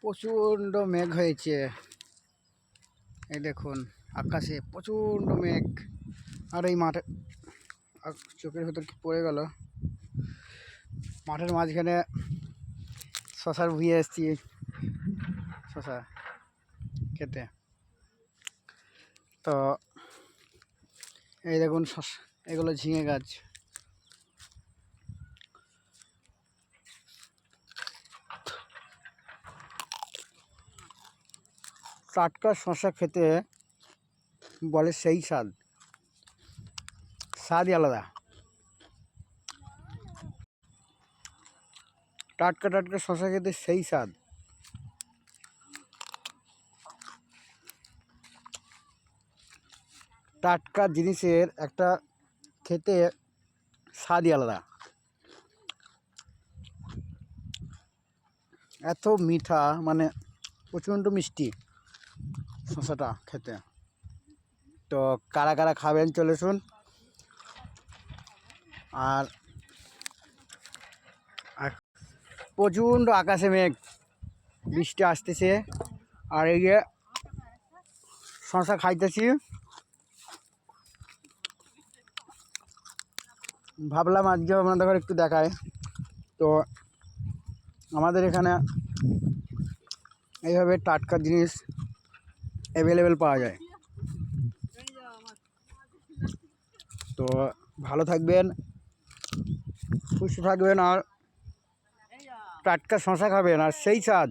প্রচণ্ড মেঘ হয়েছে। এই দেখুন, আকাশে প্রচণ্ড মেঘ। আর এই মাঠে চোখের ভেতর কি পড়ে গেল? মাঠের মাঝখানে শশার ভুঁয়ে এসছি। শশা, খেতে। তো, এই দেখুন শশা, এগুলো ঝিঙে গাছ। টাটকা শশা খেতে বলে সেই স্বাদ। স্বাদই আলাদা। টাটকা টাটকা শশা খেতে সেই স্বাদ। টাটকা জিনিসের একটা খেতে স্বাদই আলাদা। এত মিঠা মানে প্রচণ্ড মিষ্টি। শসাটা খেতে। তো কারা কারা খাবেন চলে শুন আর আর প্রচণ্ড আকাশে মেঘ, বৃষ্টি আসতেছে। আর এই যে শশা খাইতেছি। ভাবলাম আজকে আপনাদের একটু দেখায় তো আমাদের এখানে এইভাবে টাটকা জিনিস অ্যাভেলেবেল পাওয়া যায়। তো ভালো থাকবেন, সুস্থ থাকবেন আর টাটকা শশা খাবেন আর সেই স্বাদ।